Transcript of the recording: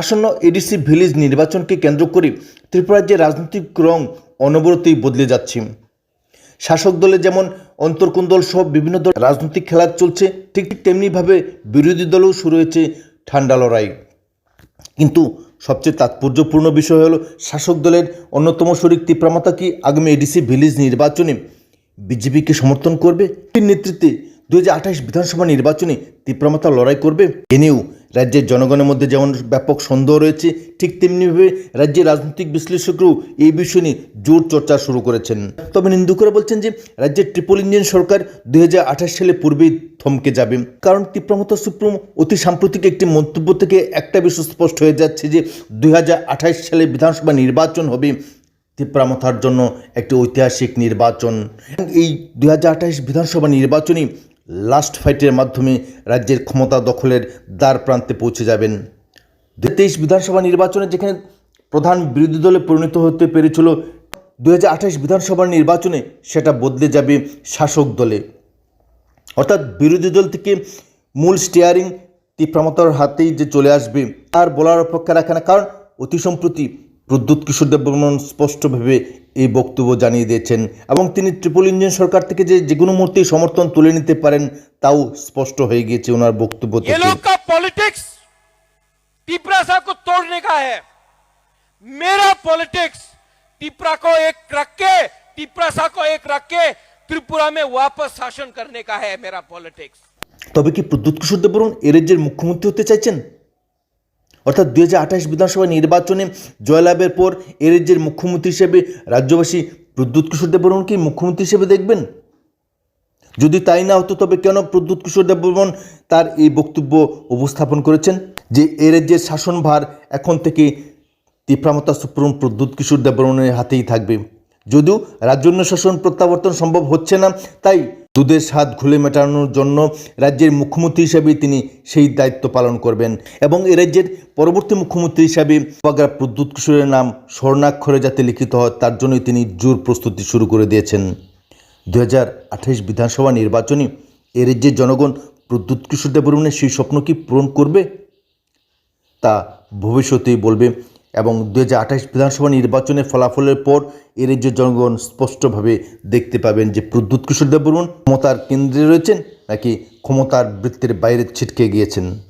আসন্ন ADC village নির্বাচনকে কেন্দ্র করে ত্রিপুরা রাজ্যের রাজনৈতিক রং অনবরতই বদলে যাচ্ছে। শাসক দলে যেমন অন্তর্কুন্দল সহ বিভিন্ন দল রাজনৈতিক খেলা চলছে, ঠিক ঠিক তেমনিভাবে বিরোধী দলেও শুরু হয়েছে ঠান্ডা লড়াই। কিন্তু সবচেয়ে তাৎপর্যপূর্ণ বিষয় হলো, শাসক দলের অন্যতম শরিক তীব্রামাতা কি আগামী এডিসি ভিলেজ নির্বাচনে বিজেপিকে সমর্থন করবে? নেতৃত্বে দু হাজার বিধানসভা নির্বাচনে তীব্রমাতা লড়াই করবে? এ নিয়েও রাজ্যের জনগণের মধ্যে যেমন ব্যাপক সন্দেহ রয়েছে, ঠিক তেমনিভাবে রাজ্যের রাজনৈতিক বিশ্লেষকরাও এই বিষয় নিয়ে জোর চর্চা শুরু করেছেন। তবে নিন্দুকরা বলছেন যে, রাজ্যের ট্রিপল ইঞ্জিন সরকার দুই হাজার আঠাশ সালে পূর্বেই থমকে যাবে। কারণ তীব্রমতা সুপ্রিম অতি সাম্প্রতিক একটি মন্তব্য থেকে একটা বিষয় স্পষ্ট হয়ে যাচ্ছে যে, দুই সালে বিধানসভা নির্বাচন হবে তীব্রামথার জন্য একটি ঐতিহাসিক নির্বাচন। এই দুই বিধানসভা নির্বাচনই লাস্ট ফাইটের মাধ্যমে রাজ্যের ক্ষমতা দখলের দ্বার প্রান্তে পৌঁছে যাবেন। দু তেইশ বিধানসভা নির্বাচনে যেখানে প্রধান বিরোধী দলে পরিণত হতে পেরেছিল দু বিধানসভা নির্বাচনে সেটা বদলে যাবে শাসক দলে। অর্থাৎ বিরোধী দল থেকে মূল স্টিয়ারিং তীব্রমতার হাতেই যে চলে আসবে, তার বলার অপেক্ষা রাখে না, কারণ অতি সম্প্রতি প্রদ্যুৎ কিশোর দেববর্মন স্পষ্টভাবে এই বক্তব্য জানিয়ে দিয়েছেন এবং তিনি ট্রিপল ইঞ্জিন সরকার থেকে যে যে কোনো মুহূর্তেই সমর্থন তুলে নিতে পারেন তাও স্পষ্ট হয়ে গিয়েছে ওনার বক্তব্য ये থেকে लोग का पॉलिटिक्स टिपरासा को तोड़ने का है मेरा पॉलिटिक्स टिपरा को एक रख के टिपरासा को एक रख के त्रिपुरा में वापस शासन करने का है मेरा पॉलिटिक्स তবে কি প্রদ্যুৎ কিশোর দেববর্মন এ রাজ্যের মুখ্যমন্ত্রী হতে চাইছেন অর্থাৎ দু হাজার আঠাশ বিধানসভা নির্বাচনে জয়লাভের পর এ রাজ্যের মুখ্যমন্ত্রী হিসেবে রাজ্যবাসী প্রদ্যুৎ কিশোর দেববর্মনকে মুখ্যমন্ত্রী হিসেবে দেখবেন? যদি তাই না হতো, তবে কেন প্রদ্যুৎ কিশোর দেববর্মন তার এই বক্তব্য উপস্থাপন করেছেন? যে এ রাজ্যের শাসনভার এখন থেকে তীব্রামতা সুপ্রিম প্রদ্যুৎ কিশোর দেববর্মনের হাতেই থাকবে। যদিও রাজ্যান্য শাসন প্রত্যাবর্তন সম্ভব হচ্ছে না, তাই দুধের স্বাদ ঘুলে মেটানোর জন্য রাজ্যের মুখ্যমন্ত্রী হিসাবে তিনি সেই দায়িত্ব পালন করবেন। এবং এ রাজ্যের পরবর্তী মুখ্যমন্ত্রী হিসাবে পাগরা প্রদ্যুৎ কিশোরের নাম স্বর্ণাক্ষরে যাতে লিখিত হয়, তার জন্যই তিনি জোর প্রস্তুতি শুরু করে দিয়েছেন। দু হাজার আঠাশ বিধানসভা নির্বাচনে এ রাজ্যের জনগণ প্রদ্যুৎ কিশোর দেববর্মনের সেই স্বপ্ন কি পূরণ করবে? তা ভবিষ্যতেই বলবে এবং দু হাজার আঠাশ বিধানসভা নির্বাচনের ফলাফলের পর এ রাজ্যের জনগণ স্পষ্টভাবে দেখতে পাবেন যে প্রদ্যুৎ কিশোর দেব দেববর্মন ক্ষমতার কেন্দ্রে রয়েছেন নাকি ক্ষমতার বৃত্তের বাইরে ছিটকে গিয়েছেন।